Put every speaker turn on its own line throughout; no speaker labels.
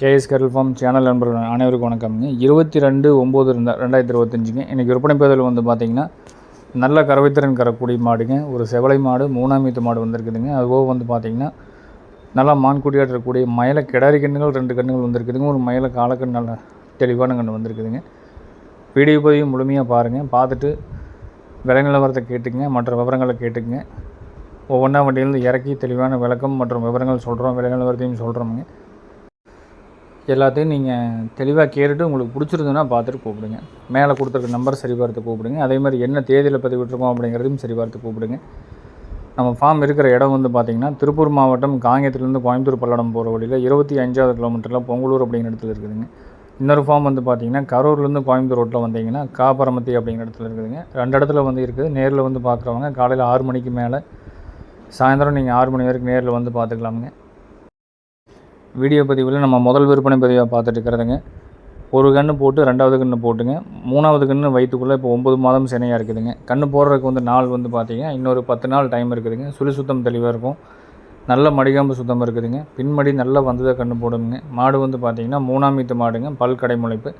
KS கரல் form channel நண்பர்கள் அனைவருக்கும் வணக்கம்ங்க. இருபத்தி ரெண்டு ஒம்பது ரெண்டா ரெண்டாயிரத்தி இருபத்தஞ்சுங்க. இன்றைக்கி விற்பனை பதில் வந்து பார்த்திங்கன்னா நல்ல கறவைத்திறன் கறக்கூடிய மாடுங்க. ஒரு செவலை மாடு மூணாம் மீத்து மாடு வந்திருக்குதுங்க. அதுபோக வந்து பார்த்திங்கன்னா நல்லா மான்குட்டியாட்டு இருக்கக்கூடிய மயில கிடாரி கண்ணுகள் ரெண்டு கண்ணுகள் வந்திருக்குதுங்க. ஒரு மயில காலக்கண் நல்ல தெளிவான கண்ணு வந்திருக்குதுங்க. வீடியோ பதிவு முழுமையாக பாருங்கள் பார்த்துட்டு விலை நிலவரத்தை கேட்டுக்குங்க. மற்ற விவரங்களை கேட்டுக்குங்க. ஒவ்வொன்றா வண்டியிலேருந்து இறக்கி தெளிவான விளக்கம் மற்றும் விவரங்கள் சொல்கிறோம் விலை நிலவரத்தையும் சொல்கிறோமுங்க எல்லாத்தையும் நீங்கள் தெளிவாக கேட்டுட்டு உங்களுக்கு பிடிச்சிருந்ததுன்னா பார்த்துட்டு கூப்பிடுங்க. மேலே கொடுத்துருக்க நம்பர் சரி பார்த்து கூப்பிடுங்க. அதே மாதிரி என்ன தேதியில் பதிவிட்டிருக்கோம் அப்படிங்கிறதையும் சரி பார்த்து கூப்பிடுங்க. நம்ம ஃபார்ம் இருக்கிற இடம் வந்து பார்த்திங்கன்னா திருப்பூர் மாவட்டம் காங்கேயத்துலேருந்து கோயம்புத்தூர் பல்லடம் போகிற வழியில் இருபத்தி அஞ்சாவது கிலோமீட்டரில் பொங்கலூர் அப்படிங்கிற இடத்துல இருக்குதுங்க. இன்னொரு ஃபார்ம் வந்து பார்த்திங்கன்னா கரூர்லேருந்து கோயம்புத்தூர் ரோட்டில் வந்தீங்கன்னா காப்பரமத்தி அப்படிங்கிற இடத்துல இருக்குதுங்க. ரெண்டு இடத்துல வந்து இருக்குது. நேரில் வந்து பார்க்குறவங்க காலையில் ஆறு மணிக்கு மேலே சாயந்தரம் நீங்கள் ஆறு மணி வரைக்கும் நேரில் வந்து பார்த்துக்கலாமுங்க வீடியோ பதிவில் நம்ம முதல் விற்பனை பதிவாக பார்த்துட்டு இருக்கிறதுங்க. ஒரு கன்று போட்டு ரெண்டாவது கன்று போட்டுங்க. மூணாவது கன்று வயிற்றுக்குள்ளே இப்போ ஒம்பது மாதம் சினையாக இருக்குதுங்க. கன்று போடுறதுக்கு வந்து நாள் வந்து பார்த்தீங்கன்னா இன்னொரு பத்து நாள் டைம் இருக்குதுங்க. சுழி சுத்தம் தெளிவாக இருக்கும். நல்ல மடிகாம்பு சுத்தம் இருக்குதுங்க. பின்மடி நல்லா வந்ததாக கன்று போடுங்க மாடு வந்து பார்த்திங்கன்னா மூணாம் மீத்து மாடுங்க. பல் கடை முளைப்பு.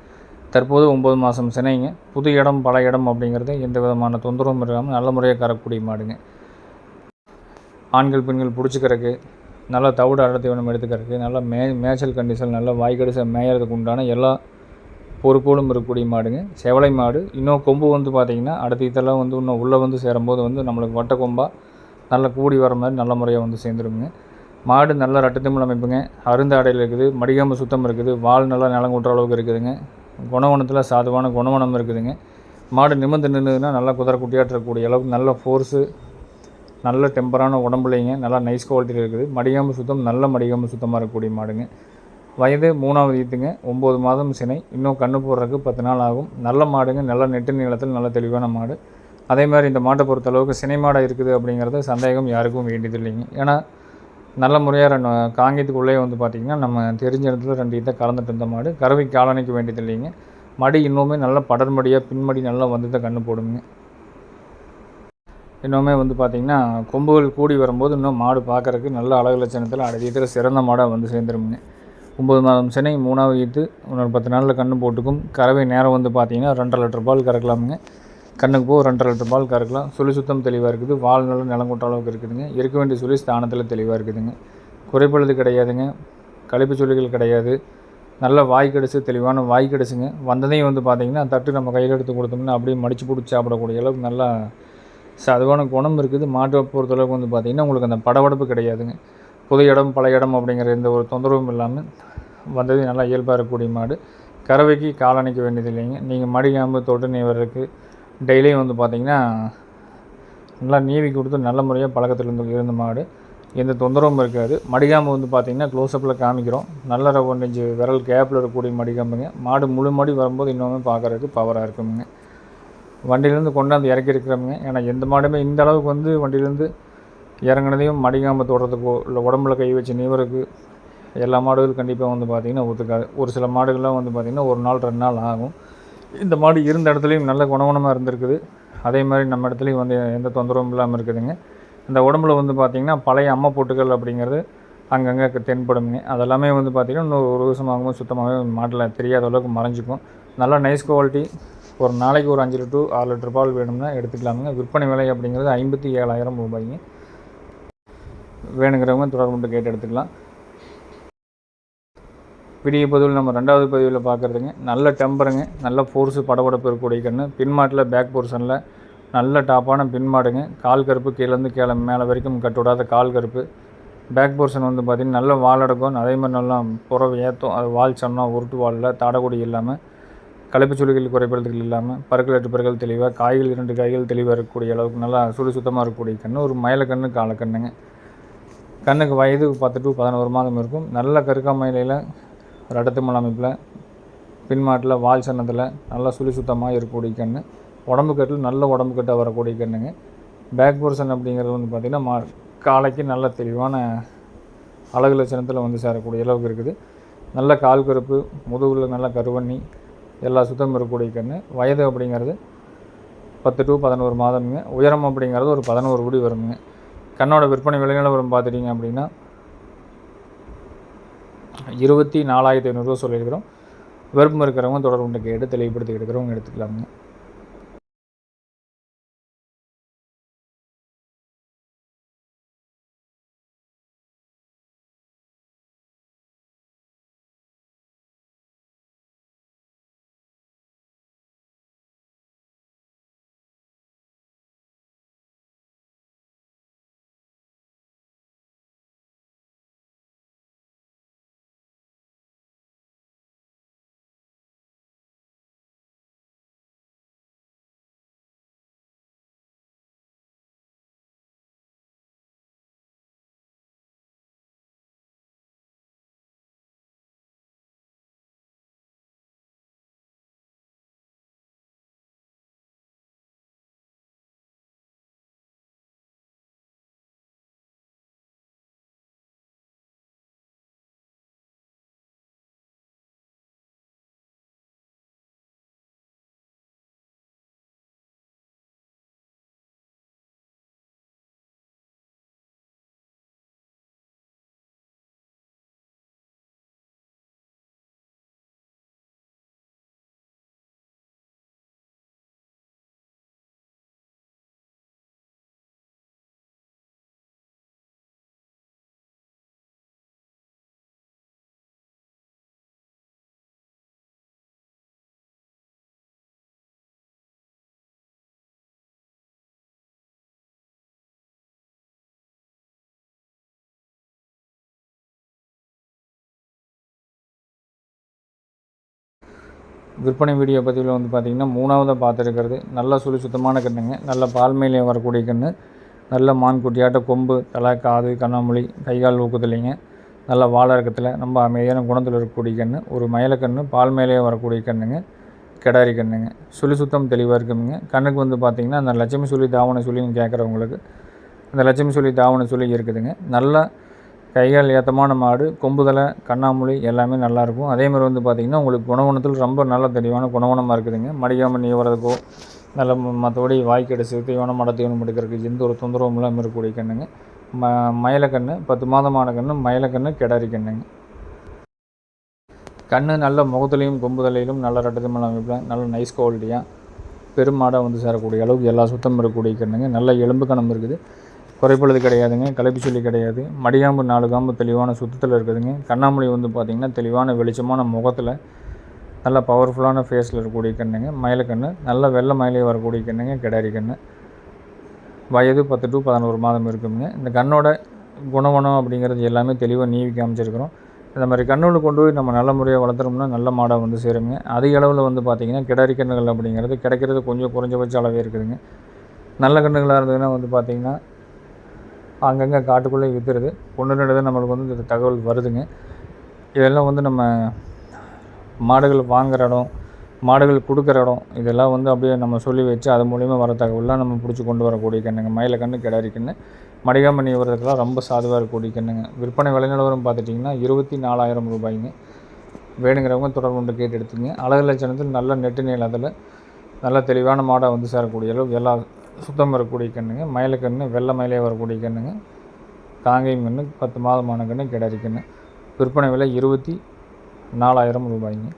தற்போது ஒம்பது மாதம் சினைங்க. புது இடம் பல இடம் அப்படிங்கிறது எந்த விதமான தொந்தரவும் இல்லாமல் நல்ல முறையாக கறக்கூடிய மாடுங்க. ஆண்கள் பெண்கள் பிடிச்சிக்கிறக்கு நல்லா தவிடு அடர்த்திவனம் எடுத்துக்கிறதுக்கு நல்லா மே மேய்ச்சல் கண்டிஷன் நல்லா வாய்க்கடிசை மேயறதுக்கு உண்டான எல்லா பொறுப்போடும் இருக்கக்கூடிய மாடுங்க. செவலை மாடு இன்னும் கொம்பு வந்து பார்த்திங்கன்னா அடுத்த இதெல்லாம் வந்து இன்னும் உள்ளே வந்து சேரும்போது வந்து நம்மளுக்கு வட்ட கொம்பாக நல்லா கூடி வர மாதிரி நல்ல முறையாக வந்து சேர்ந்துருங்க. மாடு நல்ல ரட்டத்தமிழ் அமைப்புங்க. அருந்த அடையில் இருக்குது மடிகாம்பு சுத்தம் இருக்குது வால் நல்லா நிலம் கூட்டுற அளவுக்கு இருக்குதுங்க. குணவனத்தில் சாதுவான குணவனம் இருக்குதுங்க. மாடு நிமிர்ந்து நின்றுதுன்னா நல்லா குதிரை குட்டியாட்டு இருக்கக்கூடிய அளவுக்கு நல்ல ஃபோர்ஸு நல்ல டெம்பரான உடம்புலைங்க நல்லா நைஸ் குவாலிட்டியில் இருக்குது. மடிகாம்பு சுத்தம் நல்ல மடிகாம்பு சுத்தமாக இருக்கக்கூடிய மாடுங்க. வயது மூணாவது ஈத்துங்க ஒம்பது மாதம் சினை இன்னும் கண்ணு போடுறதுக்கு பத்து நாள் ஆகும். நல்ல மாடுங்க நல்ல நெட்டு நீளத்தில் நல்ல தெளிவான மாடு. அதே மாதிரி இந்த மாட்டை பொறுத்த அளவுக்கு சினை மாடாக இருக்குது அப்படிங்கிறது சந்தேகம் யாருக்கும் வேண்டியது இல்லைங்க ஏன்னா நல்ல முறையாக ரெண்டு காங்கியத்துக்குள்ளே வந்து பார்த்திங்கன்னா நம்ம தெரிஞ்ச இடத்துல ரெண்டு இதை கலந்துட்டு இருந்த மாடு. கறவை காலணிக்க வேண்டியது இல்லைங்க மடி இன்னுமே நல்ல படர்மடியாக பின்மடி நல்லா வந்து தான் கண்ணு போடுங்க. இன்னுமே வந்து பார்த்திங்கன்னா கொம்புகள் கூடி வரும்போது இன்னும் மாடு பார்க்குறக்கு நல்ல அழகு லட்சணத்தில் அடையத்தில் சிறந்த மாடாக வந்து சேர்ந்துருமுங்க ஒம்பது மாதம் சென்னை மூணாவது ஈத்து இன்னொரு பத்து நாளில் கண்ணு போட்டுக்கும். கறவை நேரம் வந்து பார்த்திங்கன்னா ரெண்டரை லிட்டர் பால் கறக்கலாமுங்க. கண்ணுக்கு போக ரெண்டரை லிட்டர் பால் கறக்கலாம். சுழி சுத்தம் தெளிவாக இருக்குது. வால் நல்ல நிலங்கொட்ட அளவுக்கு இருக்குதுங்க. இருக்க வேண்டிய சுழி ஸ்தானத்தில் தெளிவாக இருக்குதுங்க. குறைப்பழுது கிடையாதுங்க. கழிப்பு சுழிகள் கிடையாது. நல்ல வாய் கடிச்சு தெளிவான வாய் கடிச்சுங்க வந்ததையும் வந்து பார்த்திங்கன்னா தட்டு நம்ம கையில் எடுத்து கொடுத்தோம்னா அப்படியே மடித்து பிடிச்சி சாப்பிடக்கூடிய அளவுக்கு நல்லா ஸோ அதுவான குணம் இருக்குது. மாட்டை பொறுத்தளவுக்கு வந்து பார்த்திங்கன்னா உங்களுக்கு அந்த படபடப்பு கிடையாதுங்க. புது இடம் பழைய இடம் அப்படிங்கிற எந்த ஒரு தொந்தரவும் இல்லாமல் வந்தது நல்லா இயல்பாக இருக்கக்கூடிய மாடு. கறவைக்கு காலணிக்க வேண்டியது இல்லைங்க. நீங்கள் மடிக்காம்பு தொட்டு நீவருக்கு டெய்லியும் வந்து பார்த்திங்கன்னா நல்லா நீவி கொடுத்து நல்ல முறையாக பழக்கத்தில் இருந்து இருந்த மாடு. எந்த தொந்தரவும் இருக்காது. மடிகாம்பு வந்து பார்த்திங்கன்னா க்ளோஸ்அப்பில் காமிக்கிறோம். நல்ல ஒன்று விரல் கேப்பில் இருக்கக்கூடிய மடிகாம்புங்க மாடு முழு மடி வரும்போது இன்னுமே பார்க்குறதுக்கு பவராக இருக்குங்க. வண்டியிலேருந்து கொண்டாந்து இறக்கி இருக்கிறவங்க ஏன்னா எந்த மாடுமே இந்த அளவுக்கு வந்து வண்டியிலேருந்து இறங்குனதையும் மடிக்காமல் தொடுறதுக்கோ இல்லை உடம்புல கை வச்சு நீவருக்கு எல்லா மாடுகளும் கண்டிப்பாக வந்து பார்த்திங்கன்னா ஒத்துக்காது. ஒரு சில மாடுகள்லாம் வந்து பார்த்திங்கன்னா ஒரு நாள் ரெண்டு நாள் ஆகும். இந்த மாடு இருந்த இடத்துலையும் நல்ல குணகுணமாக இருந்திருக்குது. அதே மாதிரி நம்ம இடத்துலையும் வந்து எந்த தொந்தரவும் இல்லாமல் இருக்குதுங்க. இந்த உடம்புல வந்து பார்த்திங்கன்னா பழைய அம்மை பொட்டுகள் அப்படிங்கிறது அங்கங்கே தென்படுங்க அதெல்லாமே வந்து பார்த்திங்கன்னா இன்னொரு ஒரு வருஷமாகவும் சுத்தமாகவே மாட்டில் தெரியாத அளவுக்கு மறைஞ்சிக்கும். நல்லா நைஸ் குவாலிட்டி ஒரு நாளைக்கு ஒரு அஞ்சு லிட்டர் ஆறு லிட்டர் பால் வேணும்னா எடுத்துக்கலாமுங்க. விற்பனை விலை அப்படிங்கிறது ஐம்பத்தி ஏழாயிரம் ரூபாய்ங்க. வேணுங்கிறவங்க தொடர்பு கேட்டு எடுத்துக்கலாம். விடிய பதிவில் நம்ம ரெண்டாவது பதிவில் பார்க்குறதுங்க நல்ல டெம்பருங்க. நல்ல ஃபோர்ஸு படபடப்பு இருக்கக்கூடிய கன்று பின்மாட்டில் பேக் போர்ஷனில் நல்ல டாப்பான பின்மாடுங்க. கால் கருப்பு கீழேருந்து கீழே மேலே வரைக்கும் கட்டுவிடாத கால் கருப்பு. பேக் போர்ஷன் வந்து பார்த்திங்கன்னா நல்ல வால் அடக்கும். அதே மாதிரி நல்லா புறவை ஏற்றும் அது வால் சொன்னால் உருட்டு வாலில் தாடக்கூடிய இல்லாமல் களைப்பு சுழிகள் குறைபாடுகள் இல்லாமல் பருக்கள் எட்டு பருக்கள் தெளிவாக காய்கள் இரண்டு காய்கள் தெளிவாக இருக்கக்கூடிய அளவுக்கு நல்லா சுடு சுத்தமாக இருக்கக்கூடிய கன்று ஒரு மயிலக்கண்ணு காலக்கண்ணுங்க கண்ணுக்கு வயது பத்து டு பதினோரு மாதம் இருக்கும். நல்ல கருக்காமயிலையில் ரடத்துமல் அமைப்பில் பின்மாட்டில் வால் சன்னத்தில் நல்லா சுழி சுத்தமாக இருக்கக்கூடிய கன்று. உடம்பு கட்டில் நல்ல உடம்பு கட்டாக வரக்கூடிய கண்ணுங்க பேக் போர்ஷன் அப்படிங்கிறது வந்து பார்த்திங்கன்னா மா காலைக்கு நல்ல தெளிவான அழகு லட்சணத்தில் வந்து சேரக்கூடிய அளவுக்கு இருக்குது. நல்ல கால் கருப்பு முதுகில் நல்ல கருவண்ணி எல்லா சுத்தமும் இருக்கக்கூடிய கன்று. வயது அப்படிங்கிறது பத்து டு பதினோரு மாதமுங்க. உயரம் அப்படிங்கிறது ஒரு பதினோரு குடி வருங்க. கண்ணோட விற்பனை விலை நிலவரம் பார்த்துட்டிங்க அப்படின்னா இருபத்தி நாலாயிரத்தி ஐநூறுரூவா சொல்லியிருக்கிறோம். விருப்பம் இருக்கிறவங்க தொடர்பு கேட்டு தெளிவுபடுத்தி எடுக்கிறவங்க எடுத்துக்கலாமுங்க. விற்பனை வீடியோ பதிவில் வந்து பார்த்திங்கன்னா மூணாவதாக பார்த்துருக்கிறது. நல்ல சுழி சுத்தமான கண்ணுங்க நல்ல பால்மையிலே வரக்கூடிய கன்று. நல்ல மான் குட்டியாட்ட கொம்பு தலை காது கண்ணாமொழி கைகால் ஊக்குதலைங்க. நல்ல வாழறக்கத்தில் ரொம்ப அமைதியான குணத்தில் இருக்கக்கூடிய கன்று. ஒரு மயிலக்கன்று பால் மேலேயே வரக்கூடிய கண்ணுங்க கிடாரி கண்ணுங்க சுழி சுத்தம் தெளிவாக இருக்குங்க. கண்ணுக்கு வந்து பார்த்திங்கன்னா அந்த லட்சுமி சொல்லி தாவண சொல்லின்னு கேட்குறவங்களுக்கு அந்த லட்சுமி சொல்லி தாவண சொல்லி இருக்குதுங்க. நல்லா கைகால் ஏத்தமான மாடு கொம்புதலை கண்ணாமூலி எல்லாமே நல்லாயிருக்கும். அதேமாதிரி வந்து பார்த்திங்கன்னா உங்களுக்கு குணகுணத்தில் ரொம்ப நல்ல தெளிவான குணகுணமாக இருக்குதுங்க. மடிக்காமல் நீ வரதுக்கோ நல்ல மற்றபடி வாய்க்கடைசி தீவனம் மட தீவனம் எடுக்கிறதுக்கு எந்த ஒரு தொந்தரவும் இல்லாமல் இருக்கக்கூடிய கண்ணுங்க. ம மயிலக்கண்ணு பத்து மாதமான கண்ணு மயிலக்கண்ணு கிடாரி கண்ணுங்க. கண்ணு நல்ல முகத்துலேயும் கொம்புதலையிலும் நல்ல ரெட்டதமான அமைப்பில் நல்ல நைஸ் குவாலிட்டியாக பெருமாடாக வந்து சேரக்கூடிய அளவுக்கு எல்லா சுத்தம் இருக்கக்கூடிய கண்ணுங்க. நல்ல எலும்பு கணம் இருக்குது. குறைப்பொழுது கிடையாதுங்க களைப்பு சொல்லி கிடையாது. மடியாம்பு நாலு காம்பு தெளிவான சுத்தத்தில் இருக்குதுங்க. கண்ணாமொழி வந்து பார்த்திங்கன்னா தெளிவான வெளிச்சமான முகத்தில் நல்ல பவர்ஃபுல்லான ஃபேஸில் இருக்கக்கூடிய கண்ணுங்க. மயிலக்கண்ணு நல்ல வெள்ளை மயிலே வரக்கூடிய கண்ணுங்க கிடாரி கண்ணு. வயது பத்து டு பதினோரு மாதம் இருக்குங்க. இந்த கண்ணோட குணவனம் அப்படிங்கிறது எல்லாமே தெளிவாக நீவி காமிச்சிருக்கிறோம். இந்த மாதிரி கண்ணுகளை கொண்டு போய் நம்ம நல்ல முறையாக வளர்த்துறோம்னா நல்ல மாடாக வந்து சேருங்க. அதிக அளவில் வந்து பார்த்திங்கன்னா கிடாரி கண்ணுகள் அப்படிங்கிறது கிடைக்கிறது கொஞ்சம் குறைஞ்சபட்ச அளவே இருக்குதுங்க. நல்ல கண்ணுகளாக இருந்ததுன்னா வந்து பார்த்திங்கன்னா அங்கங்கே காட்டுக்குள்ளே விற்றுருது ஒன்று ரெண்டு தான் நம்மளுக்கு வந்து இந்த தகவல் வருதுங்க. இதெல்லாம் வந்து நம்ம மாடுகள் வாங்குகிற இடம் மாடுகள் கொடுக்குற இடம் இதெல்லாம் வந்து அப்படியே நம்ம சொல்லி வச்சு அது மூலிமா வர தகவலாம் நம்ம பிடிச்சி கொண்டு வரக்கூடிய கண்ணுங்க. மயில கன்று கிடாரி கன்று மடிகாமணி வரதுக்கெல்லாம் ரொம்ப சாதுவாக இருக்கக்கூடிய கண்ணுங்க. விற்பனை விலைநிலவரம் பார்த்துட்டிங்கன்னா இருபத்தி நாலாயிரம் ரூபாய்ங்க. வேணுங்கிறவங்க தொடர்பு கொண்டு கேட்டு எடுத்துங்க அழகு லட்சணத்தில் நல்ல நெட்டு நீளத்தில் நல்ல தெளிவான மாடாக வந்து சேரக்கூடிய அளவுக்கு எல்லா சுத்தம் வரக்கூடிய கண்ணுங்க மயிலக்கன்று வெள்ளை மயிலே வரக்கூடிய கண்ணுங்க காங்கேயம் கன்று பத்து மாதமான கன்று கிடரி கண்ணு. விற்பனை விலை இருபத்தி நாலாயிரம் ரூபாய்ங்க.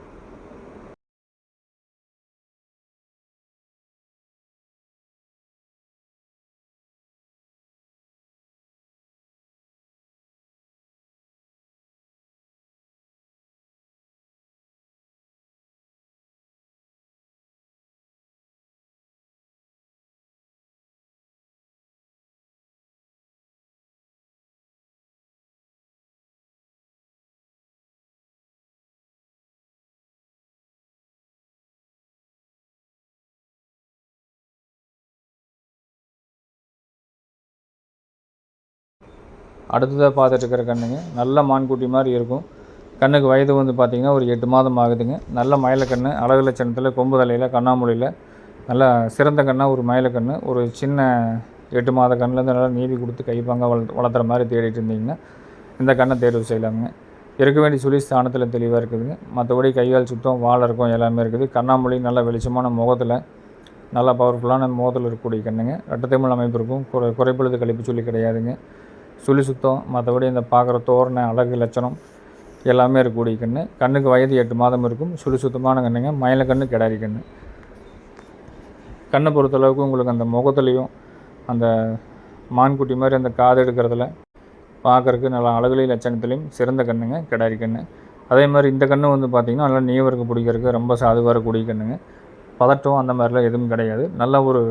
அடுத்ததாக பார்த்துட்டு இருக்கிற கண்ணுங்க நல்ல மான்குட்டி மாதிரி இருக்கும். கண்ணுக்கு வயது வந்து பார்த்திங்கன்னா ஒரு எட்டு மாதம் ஆகுதுங்க. நல்ல மயிலக்கண்ணு அழகு லட்சணத்தில் கொம்பு தலையில் கண்ணாமூலையில் நல்லா சிறந்த கண்ணாக ஒரு மயிலக்கண்ணு. ஒரு சின்ன எட்டு மாத கண்ணிலேருந்து நல்லா நீதி கொடுத்து கைப்பாங்க வள வளர்த்துற மாதிரி தேடிட்டு இருந்தீங்கன்னா இந்த கண்ணை தேர்வு செய்யலாமுங்க. இருக்க வேண்டிய சுழி ஸ்தானத்தில் தெளிவாக இருக்குதுங்க. மற்றபடி கைகால் சுத்தம் வாழை இருக்கும் எல்லாமே இருக்குது. கண்ணாமொழி நல்ல வெளிச்சமான முகத்தில் நல்லா பவர்ஃபுல்லான முகத்தில் இருக்கக்கூடிய கண்ணுங்க. ரெட்டத்தமிழ் அமைப்பு இருக்கும். குறை குறைப்பொழுது கழிப்பு சொல்லி கிடையாதுங்க. சுழி சுத்தம் மற்றபடி இந்த பார்க்குற தோரணை அழகு லட்சணம் எல்லாமே இருக்கக்கூடிய கன்று கண்ணுக்கு வயது எட்டு மாதம் இருக்கும். சுழி சுத்தமான கண்ணுங்க. மயில கன்று கிடாரி கன்று கண்ணை பொறுத்தளவுக்கு உங்களுக்கு அந்த முகத்துலேயும் அந்த மான்குட்டி மாதிரி அந்த காது எடுக்கிறதுல பார்க்குறக்கு நல்லா அழகுலி லட்சணத்துலேயும் சிறந்த கண்ணுங்க. கிடாரி கன்று அதே மாதிரி இந்த கன்று வந்து பார்த்திங்கன்னா நல்லா நீவருக்கு பிடிக்கிறதுக்கு ரொம்ப சாதுவாக இருக்கக்கூடிய கண்ணுங்க. பதட்டம் அந்த மாதிரிலாம் எதுவும் கிடையாது. நல்ல ஒரு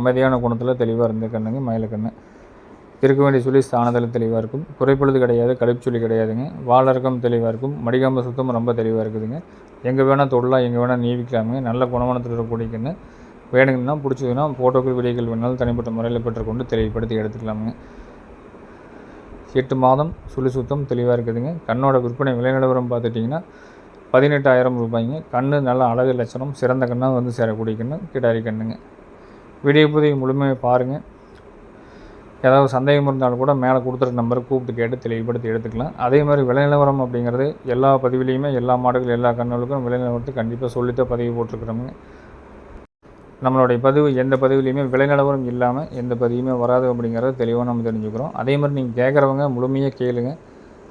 அமைதியான குணத்தில் தெளிவாக இருந்த கண்ணுங்க மயில கண்ணு. இருக்க வேண்டிய சொல்லி ஸ்தானதலம் தெளிவாக இருக்கும். குறைப்பொழுது கிடையாது கழிப்புச்சொல்லி கிடையாதுங்க. வாழறக்கம் தெளிவாக இருக்கும். மடிகாம்ப சுத்தம் ரொம்ப தெளிவாக இருக்குதுங்க. எங்கே வேணால் தொடலாம் எங்கே வேணால் நீவிக்கலாமுங்க. நல்ல குணமானத்தில் இருக்கக்கூடியக்குன்னு வேணுங்கன்னா பிடிச்சதுன்னா ஃபோட்டோக்கள் வீடியோக்கள் வேணாலும் தனிப்பட்ட முறையில் பெற்றுக்கொண்டு தெளிவுபடுத்தி எடுத்துக்கலாமுங்க. எட்டு மாதம் சுழி சுத்தம் தெளிவாக இருக்குதுங்க. கண்ணோட விற்பனை விலை நிலவரம் பார்த்துட்டிங்கன்னா பதினெட்டாயிரம் ரூபாய்ங்க. கண்ணு நல்ல அழகு லட்சணம் சிறந்த கண்ணாக வந்து சேரக்கூடிய கண்ணு கிடாரி கண்ணுங்க. வீடியோ பதிவு முழுமையாக பாருங்கள் ஏதாவது சந்தேகம் இருந்தாலும் கூட மேலே கொடுத்துருக்க நம்பருக்கு கூப்பிட்டு கேட்டு தெளிவுபடுத்தி எடுத்துக்கலாம். அதே மாதிரி விலை நிலவரம் அப்படிங்கிறது எல்லா பதிவுலேயுமே எல்லா மாடுகள் எல்லா கண்ணுகளுக்கும் விலை நிலவரத்தை கண்டிப்பாக சொல்லித்தான் பதிவு போட்டிருக்கிறோமுங்க நம்மளுடைய பதிவு எந்த பதிவுலையுமே விளைநிலவரம் இல்லாமல் எந்த பதிவுமே வராது அப்படிங்கிறத தெளிவாக நம்ம தெரிஞ்சுக்கிறோம். அதே மாதிரி நீங்கள் கேட்குறவங்க முழுமையாக கேளுங்க.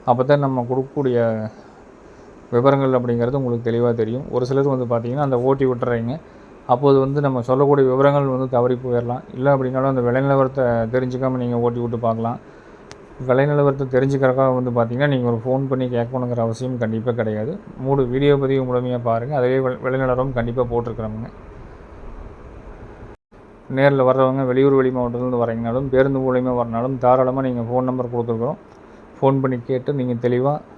அப்போ தான் நம்ம கொடுக்கக்கூடிய விவரங்கள் அப்படிங்கிறது உங்களுக்கு தெளிவாக தெரியும். ஒரு சிலர் வந்து பார்த்திங்கன்னா அந்த ஓட்டி விட்டுறீங்க. அப்போது வந்து நம்ம சொல்லக்கூடிய விவரங்கள் வந்து தவறி போயிடலாம். இல்லை அப்படின்னாலும் அந்த விலை நிலவரத்தை தெரிஞ்சுக்காமல் நீங்கள் ஓட்டி விட்டு பார்க்கலாம். விலை நிலவரத்தை தெரிஞ்சுக்கிறக்காக வந்து பார்த்திங்கன்னா நீங்கள் ஒரு ஃபோன் பண்ணி கேட்கணுங்கிற அவசியம் கண்டிப்பாக கிடையாது. மூணு வீடியோ பதிவு முழுமையாக பாருங்கள் அதே விலை நிலவரம் கண்டிப்பாக போட்டிருக்கிறவங்க. நேரில் வர்றவங்க வெளியூர் வெளி மாவட்டத்துலேருந்து வரீங்கனாலும் பேருந்து மூலியமாக வரனாலும் தாராளமாக நீங்கள் ஃபோன் நம்பர் கொடுத்துருக்குறோம். ஃபோன் பண்ணி கேட்டு நீங்கள் தெளிவாக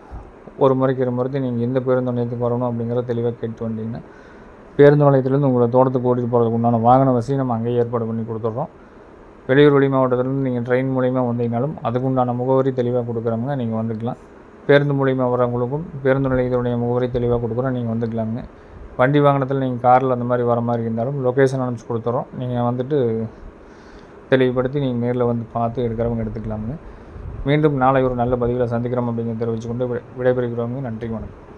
ஒரு முறைக்கு ஒரு முறைக்கு நீங்கள் எந்த பேருந்து நிலையத்துக்கு வரணும் அப்படிங்கிறத தெளிவாக கேட்டு வந்தீங்கன்னா பேருந்து நிலையத்திலேருந்து உங்களை தோட்டத்துக்கு ஓட்டிட்டு போகிறதுக்கு உண்டான வாகன வசதி நம்ம அங்கேயே ஏற்பாடு பண்ணி கொடுத்துட்றோம். வெளியூர் வெளி மாவட்டத்திலேருந்து நீங்கள் ட்ரெயின் மூலிமா வந்தீங்கனாலும் அதுக்கு உண்டான முகவரி தெளிவாக கொடுக்குறவங்க நீங்கள் வந்துக்கலாம். பேருந்து மூலிமா வரவங்களுக்கும் பேருந்து நிலையத்தினுடைய முகவரி தெளிவாக கொடுக்குறோம். நீங்கள் வந்துக்கலாமுங்க. வண்டி வாகனத்தில் நீங்கள் காரில் அந்த மாதிரி வர மாதிரி இருந்தாலும் லொக்கேஷன் அனுப்பிச்சு கொடுத்துறோம். நீங்கள் வந்துட்டு தெளிவுபடுத்தி நீங்கள் நேரில் வந்து பார்த்து எடுக்கிறவங்க எடுத்துக்கலாமுங்க. மீண்டும் நாளை ஒரு நல்ல பதிவில் சந்திக்கிறோம் அப்படிங்கிறத தெரிவிச்சுக்கொண்டு விடை- விடைபெறுகிறவங்க நன்றி வணக்கம்.